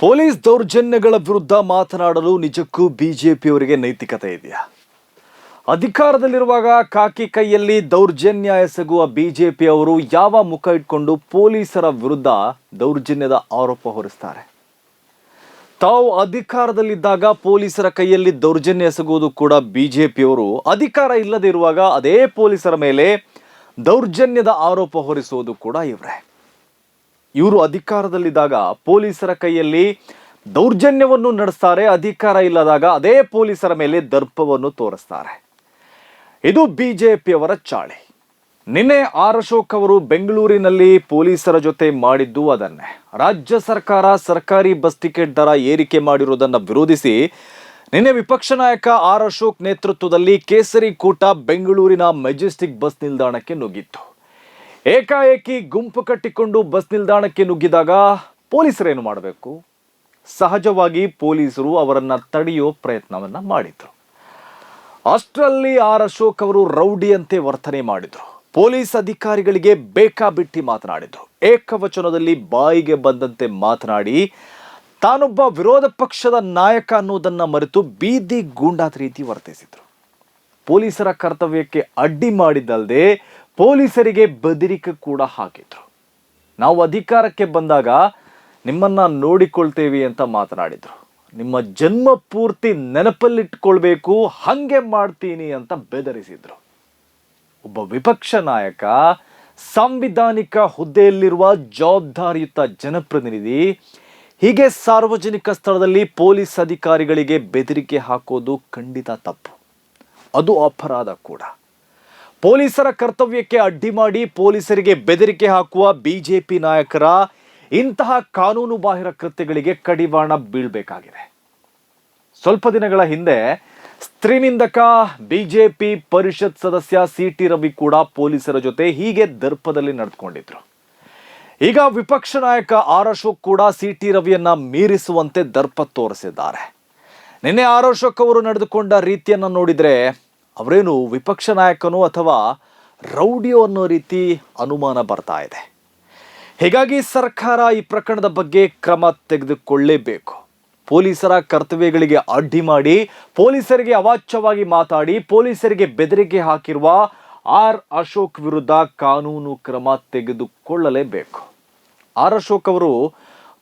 Police ದೌರ್ಜನ್ಯಗಳ ವಿರುದ್ಧ ಮಾತನಾಡಲು ನಿಜಕ್ಕೂ ಬಿಜೆಪಿಯವರಿಗೆ ನೈತಿಕತೆ ಇದೆಯಾ ಅಧಿಕಾರದಲ್ಲಿರುವಾಗ ಕಾಕಿ ಕೈಯಲ್ಲಿ ದೌರ್ಜನ್ಯ ಎಸಗುವ ಬಿಜೆಪಿಯವರು ಯಾವ ಮುಖ ಇಟ್ಕೊಂಡು ಪೊಲೀಸರ ವಿರುದ್ಧ ದೌರ್ಜನ್ಯದ ಆರೋಪ ಹೊರಿಸ್ತಾರೆ? ತಾವು ಅಧಿಕಾರದಲ್ಲಿದ್ದಾಗ ಪೊಲೀಸರ ಕೈಯಲ್ಲಿ ದೌರ್ಜನ್ಯ ಎಸಗುವುದು ಕೂಡ ಬಿಜೆಪಿಯವರು ಅಧಿಕಾರ ಇಲ್ಲದೆ ಇರುವಾಗ ಅದೇ ಪೊಲೀಸರ ಮೇಲೆ ದೌರ್ಜನ್ಯದ ಆರೋಪ ಹೊರಿಸುವುದು ಕೂಡ ಇವರೇ. ಇವರು ಅಧಿಕಾರದಲ್ಲಿದ್ದಾಗ ಪೊಲೀಸರ ಕೈಯಲ್ಲಿ ದೌರ್ಜನ್ಯವನ್ನು ನಡೆಸ್ತಾರೆ, ಅಧಿಕಾರ ಇಲ್ಲದಾಗ ಅದೇ ಪೊಲೀಸರ ಮೇಲೆ ದರ್ಪವನ್ನು ತೋರಿಸ್ತಾರೆ. ಇದು ಬಿಜೆಪಿಯವರ ಚಾಳೆ. ನಿನ್ನೆ ಆರ್ ಅಶೋಕ್ ಅವರು ಬೆಂಗಳೂರಿನಲ್ಲಿ ಪೊಲೀಸರ ಜೊತೆ ಮಾಡಿದ್ದು ಅದನ್ನೇ. ರಾಜ್ಯ ಸರ್ಕಾರ ಸರ್ಕಾರಿ ಬಸ್ ಟಿಕೆಟ್ ದರ ಏರಿಕೆ ಮಾಡಿರುವುದನ್ನು ವಿರೋಧಿಸಿ ನಿನ್ನೆ ವಿಪಕ್ಷ ನಾಯಕ ಆರ್ ಅಶೋಕ್ ನೇತೃತ್ವದಲ್ಲಿ ಕೇಸರಿ ಕೂಟ ಬೆಂಗಳೂರಿನ ಮೆಜೆಸ್ಟಿಕ್ ಬಸ್ ನಿಲ್ದಾಣಕ್ಕೆ ನುಗ್ಗಿತ್ತು. ಏಕಾಏಕಿ ಗುಂಪು ಕಟ್ಟಿಕೊಂಡು ಬಸ್ ನಿಲ್ದಾಣಕ್ಕೆ ನುಗ್ಗಿದಾಗ ಪೊಲೀಸರೇನು ಮಾಡಬೇಕು? ಸಹಜವಾಗಿ ಪೊಲೀಸರು ಅವರನ್ನು ತಡೆಯೋ ಪ್ರಯತ್ನವನ್ನು ಮಾಡಿದ್ರು. ಅಷ್ಟರಲ್ಲಿ ಆರ್ ಅಶೋಕ್ ಅವರು ರೌಡಿಯಂತೆ ವರ್ತನೆ ಮಾಡಿದ್ರು. ಪೊಲೀಸ್ ಅಧಿಕಾರಿಗಳಿಗೆ ಬೇಕಾಬಿಟ್ಟಿ ಮಾತನಾಡಿದ್ರು. ಏಕವಚನದಲ್ಲಿ ಬಾಯಿಗೆ ಬಂದಂತೆ ಮಾತನಾಡಿ, ತಾನೊಬ್ಬ ವಿರೋಧ ಪಕ್ಷದ ನಾಯಕ ಅನ್ನೋದನ್ನ ಮರೆತು ಬೀದಿ ಗೂಂಡಾದ ರೀತಿ ವರ್ತಿಸಿದ್ರು. ಪೊಲೀಸರ ಕರ್ತವ್ಯಕ್ಕೆ ಅಡ್ಡಿ ಮಾಡಿದ್ದಲ್ಲದೆ ಪೊಲೀಸರಿಗೆ ಬೆದರಿಕೆ ಕೂಡ ಹಾಕಿದ್ರು. ನಾವು ಅಧಿಕಾರಕ್ಕೆ ಬಂದಾಗ ನಿಮ್ಮನ್ನ ನೋಡಿಕೊಳ್ತೇವೆ ಅಂತ ಮಾತನಾಡಿದ್ರು. ನಿಮ್ಮ ಜನ್ಮ ಪೂರ್ತಿ ನೆನಪಲ್ಲಿಟ್ಕೊಳ್ಬೇಕು, ಹಂಗೆ ಮಾಡ್ತೀನಿ ಅಂತ ಬೆದರಿಸಿದ್ರು. ಒಬ್ಬ ವಿಪಕ್ಷ ನಾಯಕ, ಸಾಂವಿಧಾನಿಕ ಹುದ್ದೆಯಲ್ಲಿರುವ ಜವಾಬ್ದಾರಿಯುತ ಜನಪ್ರತಿನಿಧಿ, ಹೀಗೆ ಸಾರ್ವಜನಿಕ ಸ್ಥಳದಲ್ಲಿ ಪೊಲೀಸ್ ಅಧಿಕಾರಿಗಳಿಗೆ ಬೆದರಿಕೆ ಹಾಕೋದು ಖಂಡಿತ ತಪ್ಪು. ಅದು ಅಪರಾಧ ಕೂಡ. ಪೊಲೀಸರ ಕರ್ತವ್ಯಕ್ಕೆ ಅಡ್ಡಿ ಮಾಡಿ ಪೊಲೀಸರಿಗೆ ಬೆದರಿಕೆ ಹಾಕುವ ಬಿಜೆಪಿ ನಾಯಕರ ಇಂತಹ ಕಾನೂನು ಬಾಹಿರ ಕೃತ್ಯಗಳಿಗೆ ಕಡಿವಾಣ ಬೀಳ್ಬೇಕಾಗಿದೆ. ಸ್ವಲ್ಪ ದಿನಗಳ ಹಿಂದೆ ಸ್ತ್ರೀನಿಂದಕ ಬಿಜೆಪಿ ಪರಿಷತ್ ಸದಸ್ಯ ಸಿ ಟಿ ರವಿ ಕೂಡ ಪೊಲೀಸರ ಜೊತೆ ಹೀಗೆ ದರ್ಪದಲ್ಲಿ ನಡೆದುಕೊಂಡಿದ್ರು. ಈಗ ವಿಪಕ್ಷ ನಾಯಕ ಆರ್ ಅಶೋಕ್ ಕೂಡ ಸಿ ಟಿ ರವಿಯನ್ನ ಮೀರಿಸುವಂತೆ ದರ್ಪ ತೋರಿಸಿದ್ದಾರೆ. ನಿನ್ನೆ ಆರ್ ಅಶೋಕ್ ಅವರು ನಡೆದುಕೊಂಡ ರೀತಿಯನ್ನ ನೋಡಿದ್ರೆ ಅವರೇನು ವಿಪಕ್ಷ ನಾಯಕನೋ ಅಥವಾ ರೌಡಿಯೋ ಅನ್ನೋ ರೀತಿ ಅನುಮಾನ ಬರ್ತಾ ಇದೆ. ಹೀಗಾಗಿ ಸರ್ಕಾರ ಈ ಪ್ರಕರಣದ ಬಗ್ಗೆ ಕ್ರಮ ತೆಗೆದುಕೊಳ್ಳೇಬೇಕು? ಪೊಲೀಸರ ಕರ್ತವ್ಯಗಳಿಗೆ ಅಡ್ಡಿ ಮಾಡಿ, ಪೊಲೀಸರಿಗೆ ಅವಾಚ್ಯವಾಗಿ ಮಾತಾಡಿ, ಪೊಲೀಸರಿಗೆ ಬೆದರಿಕೆ ಹಾಕಿರುವ ಆರ್ ಅಶೋಕ್ ವಿರುದ್ಧ ಕಾನೂನು ಕ್ರಮ ತೆಗೆದುಕೊಳ್ಳಲೇಬೇಕು. ಆರ್ ಅಶೋಕ್ ಅವರು,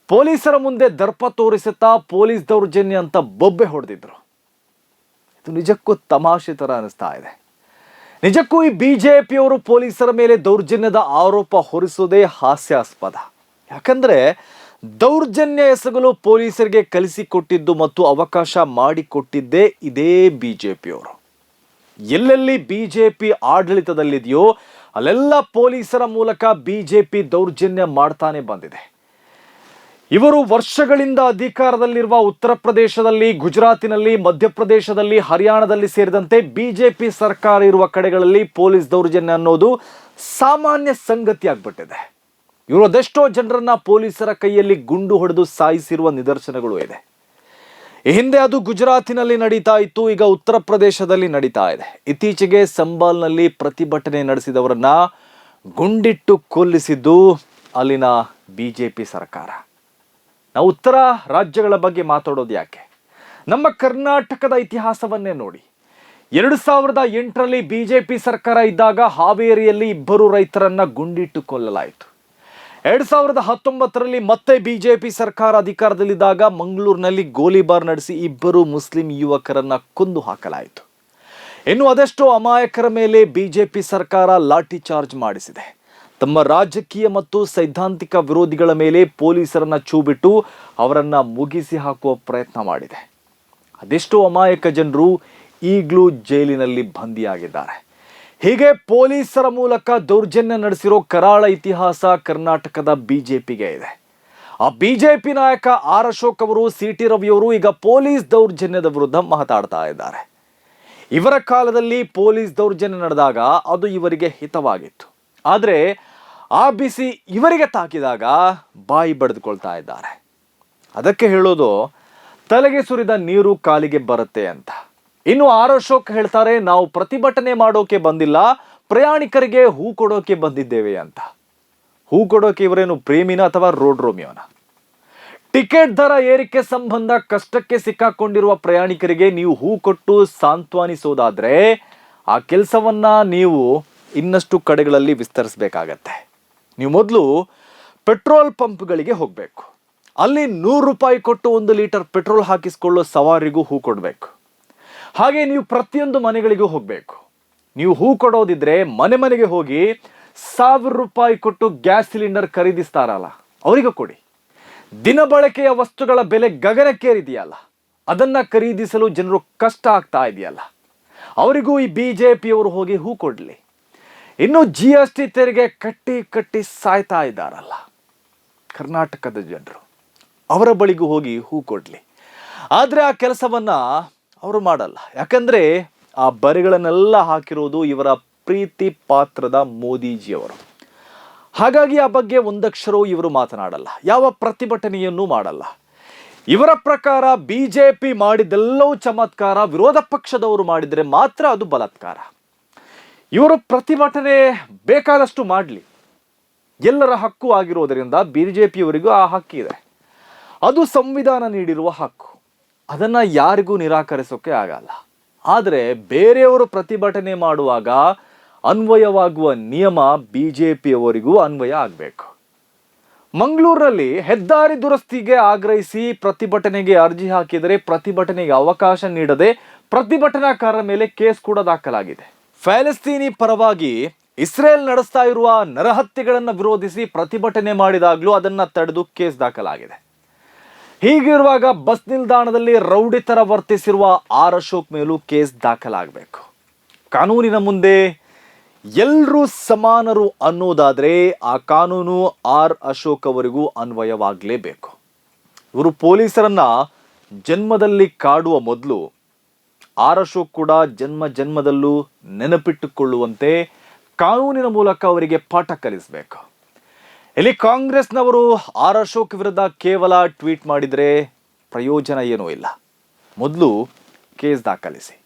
ಪೊಲೀಸರ ಮುಂದೆ ದರ್ಪ ತೋರಿಸುತ್ತಾ ಪೊಲೀಸ್ ದೌರ್ಜನ್ಯ ಅಂತ ಬೊಬ್ಬೆ ಹೊಡೆದಿದ್ರು. ಇದು ನಿಜಕ್ಕೂ ತಮಾಷೆ ಥರ ಅನಿಸ್ತಾ ಇದೆ. ನಿಜಕ್ಕೂ ಈ ಬಿಜೆಪಿಯವರು ಪೊಲೀಸರ ಮೇಲೆ ದೌರ್ಜನ್ಯದ ಆರೋಪ ಹೊರಿಸೋದೇ ಹಾಸ್ಯಾಸ್ಪದ. ಯಾಕಂದ್ರೆ ದೌರ್ಜನ್ಯ ಎಸಗಲು ಪೊಲೀಸರಿಗೆ ಕಲಿಸಿಕೊಟ್ಟಿದ್ದು ಮತ್ತು ಅವಕಾಶ ಮಾಡಿಕೊಟ್ಟಿದ್ದೇ ಇದೇ ಬಿಜೆಪಿಯವರು. ಎಲ್ಲೆಲ್ಲಿ ಬಿಜೆಪಿ ಆಡಳಿತದಲ್ಲಿದೆಯೋ ಅಲ್ಲೆಲ್ಲ ಪೊಲೀಸರ ಮೂಲಕ ಬಿಜೆಪಿ ದೌರ್ಜನ್ಯ ಮಾಡ್ತಾನೆ ಬಂದಿದೆ. ಇವರು ವರ್ಷಗಳಿಂದ ಅಧಿಕಾರದಲ್ಲಿರುವ ಉತ್ತರ ಪ್ರದೇಶದಲ್ಲಿ, ಗುಜರಾತಿನಲ್ಲಿ, ಮಧ್ಯಪ್ರದೇಶದಲ್ಲಿ, ಹರಿಯಾಣದಲ್ಲಿ ಸೇರಿದಂತೆ ಬಿಜೆಪಿ ಸರ್ಕಾರ ಇರುವ ಕಡೆಗಳಲ್ಲಿ ಪೊಲೀಸ್ ದೌರ್ಜನ್ಯ ಅನ್ನೋದು ಸಾಮಾನ್ಯ ಸಂಗತಿ ಆಗ್ಬಿಟ್ಟಿದೆ ಇವರು ಅದೆಷ್ಟೋ ಜನರನ್ನ ಪೊಲೀಸರ ಕೈಯಲ್ಲಿ ಗುಂಡು ಹೊಡೆದು ಸಾಯಿಸಿರುವ ನಿದರ್ಶನಗಳು ಇದೆ. ಹಿಂದೆ ಅದು ಗುಜರಾತಿನಲ್ಲಿ ನಡೀತಾ ಇತ್ತು, ಈಗ ಉತ್ತರ ಪ್ರದೇಶದಲ್ಲಿ ನಡೀತಾ ಇದೆ. ಇತ್ತೀಚೆಗೆ ಸಂಬಾಲ್ನಲ್ಲಿ ಪ್ರತಿಭಟನೆ ನಡೆಸಿದವರನ್ನ ಗುಂಡಿಟ್ಟು ಕೊಲ್ಲಿಸಿದ್ದು ಅಲ್ಲಿನ ಬಿಜೆಪಿ ಸರ್ಕಾರ. ಉತ್ತರ ರಾಜ್ಯಗಳ ಬಗ್ಗೆ ಮಾತಾಡೋದು ಯಾಕೆ? ನಮ್ಮ ಕರ್ನಾಟಕದ ಇತಿಹಾಸವನ್ನೇ ನೋಡಿ. ಎರಡು ಸಾವಿರದ ಎಂಟರಲ್ಲಿ ಬಿ ಜೆ ಪಿ ಸರ್ಕಾರ ಇದ್ದಾಗ ಹಾವೇರಿಯಲ್ಲಿ ಇಬ್ಬರು ರೈತರನ್ನ ಗುಂಡಿಟ್ಟು ಕೊಲ್ಲಲಾಯಿತು ಎರಡು ಸಾವಿರದ ಹತ್ತೊಂಬತ್ತರಲ್ಲಿ ಮತ್ತೆ ಬಿ ಜೆ ಪಿ ಸರ್ಕಾರ ಅಧಿಕಾರದಲ್ಲಿದ್ದಾಗ ಮಂಗಳೂರಿನಲ್ಲಿ ಗೋಲಿಬಾರ್ ನಡೆಸಿ ಇಬ್ಬರು ಮುಸ್ಲಿಂ ಯುವಕರನ್ನ ಕೊಂದು ಹಾಕಲಾಯಿತು. ಇನ್ನು ಅದೆಷ್ಟೋ ಅಮಾಯಕರ ಮೇಲೆ ಬಿಜೆಪಿ ಸರ್ಕಾರ ಲಾಠಿ ಚಾರ್ಜ್ ಮಾಡಿಸಿದೆ. ತಮ್ಮ ರಾಜಕೀಯ ಮತ್ತು ಸೈದ್ಧಾಂತಿಕ ವಿರೋಧಿಗಳ ಮೇಲೆ ಪೊಲೀಸರನ್ನ ಚೂಬಿಟ್ಟು ಅವರನ್ನ ಮುಗಿಸಿ ಹಾಕುವ ಪ್ರಯತ್ನ ಮಾಡಿದೆ. ಅದೆಷ್ಟೋ ಅಮಾಯಕ ಜನರು ಈಗಲೂ ಜೈಲಿನಲ್ಲಿ ಬಂದಿಯಾಗಿದ್ದಾರೆ ಹೀಗೆ ಪೊಲೀಸರ ಮೂಲಕ ದೌರ್ಜನ್ಯ ನಡೆಸಿರೋ ಕರಾಳ ಇತಿಹಾಸ ಕರ್ನಾಟಕದ ಬಿಜೆಪಿಗೆ ಇದೆ. ಆ ಬಿಜೆಪಿ ನಾಯಕ ಆರ್ ಅಶೋಕ್ ಅವರು ಸಿ ಟಿ ರವಿಯವರು ಈಗ ಪೊಲೀಸ್ ದೌರ್ಜನ್ಯದ ವಿರುದ್ಧ ಮಾತಾಡ್ತಾ ಇದ್ದಾರೆ. ಇವರ ಕಾಲದಲ್ಲಿ ಪೊಲೀಸ್ ದೌರ್ಜನ್ಯ ನಡೆದಾಗ ಅದು ಇವರಿಗೆ ಹಿತವಾಗಿತ್ತು. ಆದರೆ ಆ ಬಿಸಿ ಇವರಿಗೆ ತಾಕಿದಾಗ ಬಾಯಿ ಬಡಿದುಕೊಳ್ತಾ ಇದ್ದಾರೆ. ಅದಕ್ಕೆ ಹೇಳೋದು, ತಲೆಗೆ ಸುರಿದ ನೀರು ಕಾಲಿಗೆ ಬರುತ್ತೆ ಅಂತ. ಇನ್ನು ಆರ್ ಅಶೋಕ್ ಹೇಳ್ತಾರೆ, ನಾವು ಪ್ರತಿಭಟನೆ ಮಾಡೋಕೆ ಬಂದಿಲ್ಲ, ಪ್ರಯಾಣಿಕರಿಗೆ ಹೂ ಕೊಡೋಕೆ ಬಂದಿದ್ದೇವೆ ಅಂತ. ಹೂ ಕೊಡೋಕೆ ಇವರೇನು ಪ್ರೇಮಿನ ಅಥವಾ ರೋಡ್ ರೋಮಿಯೋನ? ಟಿಕೆಟ್ ದರ ಏರಿಕೆ ಸಂಬಂಧ ಕಷ್ಟಕ್ಕೆ ಸಿಕ್ಕಾಕೊಂಡಿರುವ ಪ್ರಯಾಣಿಕರಿಗೆ ನೀವು ಹೂ ಕೊಟ್ಟು ಸಾಂತ್ವನಿಸೋದಾದ್ರೆ, ಆ ಕೆಲಸವನ್ನ ನೀವು ಇನ್ನಷ್ಟು ಕಡೆಗಳಲ್ಲಿ ವಿಸ್ತರಿಸಬೇಕಾಗತ್ತೆ. ನೀವು ಮೊದಲು ಪೆಟ್ರೋಲ್ ಪಂಪ್ಗಳಿಗೆ ಹೋಗಬೇಕು. ಅಲ್ಲಿ ನೂರು ರೂಪಾಯಿ ಕೊಟ್ಟು ಒಂದು ಲೀಟರ್ ಪೆಟ್ರೋಲ್ ಹಾಕಿಸ್ಕೊಳ್ಳೋ ಸವಾರಿಗೂ ಹೂ ಕೊಡಬೇಕು. ಹಾಗೆ ನೀವು ಪ್ರತಿಯೊಂದು ಮನೆಗಳಿಗೂ ಹೋಗಬೇಕು. ನೀವು ಹೂ ಕೊಡೋದಿದ್ರೆ ಮನೆ ಮನೆಗೆ ಹೋಗಿ ಸಾವಿರ ರೂಪಾಯಿ ಕೊಟ್ಟು ಗ್ಯಾಸ್ ಸಿಲಿಂಡರ್ ಖರೀದಿಸ್ತಾರಲ್ಲ, ಅವರಿಗೂ ಕೊಡಿ. ದಿನ ಬಳಕೆಯ ವಸ್ತುಗಳ ಬೆಲೆ ಗಗನಕ್ಕೇರಿದೆಯಲ್ಲ, ಅದನ್ನ ಖರೀದಿಸಲು ಜನರು ಕಷ್ಟ ಆಗ್ತಾ ಇದೆಯಲ್ಲ. ಅವರಿಗೂ ಈ ಬಿ ಜೆ ಪಿಯವರು ಹೋಗಿ ಹೂ ಕೊಡಲಿ. ಇನ್ನು ಜಿ ಎಸ್ ಟಿ ತೆರಿಗೆ ಕಟ್ಟಿ ಕಟ್ಟಿ ಸಾಯ್ತಾ ಇದ್ದಾರಲ್ಲ. ಕರ್ನಾಟಕದ ಜನರು. ಅವರ ಬಳಿಗೂ ಹೋಗಿ ಹೂ ಕೊಡಲಿ. ಆದರೆ ಆ ಕೆಲಸವನ್ನು ಅವರು ಮಾಡಲ್ಲ. ಯಾಕಂದರೆ ಆ ಬರಿಗಳನ್ನೆಲ್ಲ ಹಾಕಿರೋದು ಇವರ ಪ್ರೀತಿ ಪಾತ್ರದ ಮೋದಿಜಿಯವರು. ಹಾಗಾಗಿ ಆ ಬಗ್ಗೆ ಒಂದಕ್ಷರವೂ ಇವರು ಮಾತನಾಡಲ್ಲ. ಯಾವ ಪ್ರತಿಭಟನೆಯನ್ನೂ ಮಾಡಲ್ಲ. ಇವರ ಪ್ರಕಾರ ಬಿಜೆಪಿ ಮಾಡಿದೆಲ್ಲವೂ ಚಮತ್ಕಾರ, ವಿರೋಧ ಪಕ್ಷದವರು ಮಾಡಿದರೆ ಮಾತ್ರ ಅದು ಬಲಾತ್ಕಾರ. ಇವರು ಪ್ರತಿಭಟನೆ ಬೇಕಾದಷ್ಟು ಮಾಡಲಿ. ಎಲ್ಲರ ಹಕ್ಕು ಆಗಿರೋದರಿಂದ ಬಿ ಜೆ ಪಿಯವರಿಗೂ ಆ ಹಕ್ಕಿದೆ ಅದು ಸಂವಿಧಾನ ನೀಡಿರುವ ಹಕ್ಕು. ಅದನ್ನ ಯಾರಿಗೂ ನಿರಾಕರಿಸೋಕೆ ಆಗಲ್ಲ. ಆದರೆ ಬೇರೆಯವರು ಪ್ರತಿಭಟನೆ ಮಾಡುವಾಗ ಅನ್ವಯವಾಗುವ ನಿಯಮ ಬಿ ಜೆ ಪಿಯವರಿಗೂ ಅನ್ವಯ ಆಗಬೇಕು. ಮಂಗಳೂರಿನಲ್ಲಿ ಹೆದ್ದಾರಿ ದುರಸ್ತಿಗೆ ಆಗ್ರಹಿಸಿ ಪ್ರತಿಭಟನೆಗೆ ಅರ್ಜಿ ಹಾಕಿದರೆ ಪ್ರತಿಭಟನೆಗೆ ಅವಕಾಶ ನೀಡದೆ ಪ್ರತಿಭಟನಾಕಾರರ ಮೇಲೆ ಕೇಸ್ ಕೂಡ ದಾಖಲಾಗಿದೆ. ಫ್ಯಾಲೆಸ್ತೀನಿ ಪರವಾಗಿ ಇಸ್ರೇಲ್ ನಡೆಸ್ತಾ ಇರುವ ನರಹತ್ಯೆಗಳನ್ನು ವಿರೋಧಿಸಿ ಪ್ರತಿಭಟನೆ ಮಾಡಿದಾಗಲೂ ಅದನ್ನು ತಡೆದು ಕೇಸ್ ದಾಖಲಾಗಿದೆ. ಹೀಗಿರುವಾಗ ಬಸ್ ನಿಲ್ದಾಣದಲ್ಲಿ ರೌಡಿತರ ವರ್ತಿಸಿರುವ ಆರ್ ಅಶೋಕ್ ಮೇಲೂ ಕೇಸ್ ದಾಖಲಾಗಬೇಕು. ಕಾನೂನಿನ ಮುಂದೆ ಎಲ್ಲರೂ ಸಮಾನರು ಅನ್ನೋದಾದರೆ ಆ ಕಾನೂನು ಆರ್ ಅಶೋಕ್ ಅವರಿಗೂ ಅನ್ವಯವಾಗಲೇಬೇಕು. ಇವರು ಪೊಲೀಸರನ್ನ ಜನ್ಮದಲ್ಲಿ ಕಾಡುವ ಮೊದಲು ಆರ್ ಅಶೋಕ್ ಕೂಡ ಜನ್ಮ ಜನ್ಮದಲ್ಲೂ ನೆನಪಿಟ್ಟುಕೊಳ್ಳುವಂತೆ ಕಾನೂನಿನ ಮೂಲಕ ಅವರಿಗೆ ಪಾಠ ಕಲಿಸಬೇಕು. ಇಲ್ಲಿ ಕಾಂಗ್ರೆಸ್ನವರು ಆರ್ ಅಶೋಕ್ ವಿರುದ್ಧ ಕೇವಲ ಟ್ವೀಟ್ ಮಾಡಿದರೆ ಪ್ರಯೋಜನ ಏನೂ ಇಲ್ಲ. ಮೊದಲು ಕೇಸ್ ದಾಖಲಿಸಿ.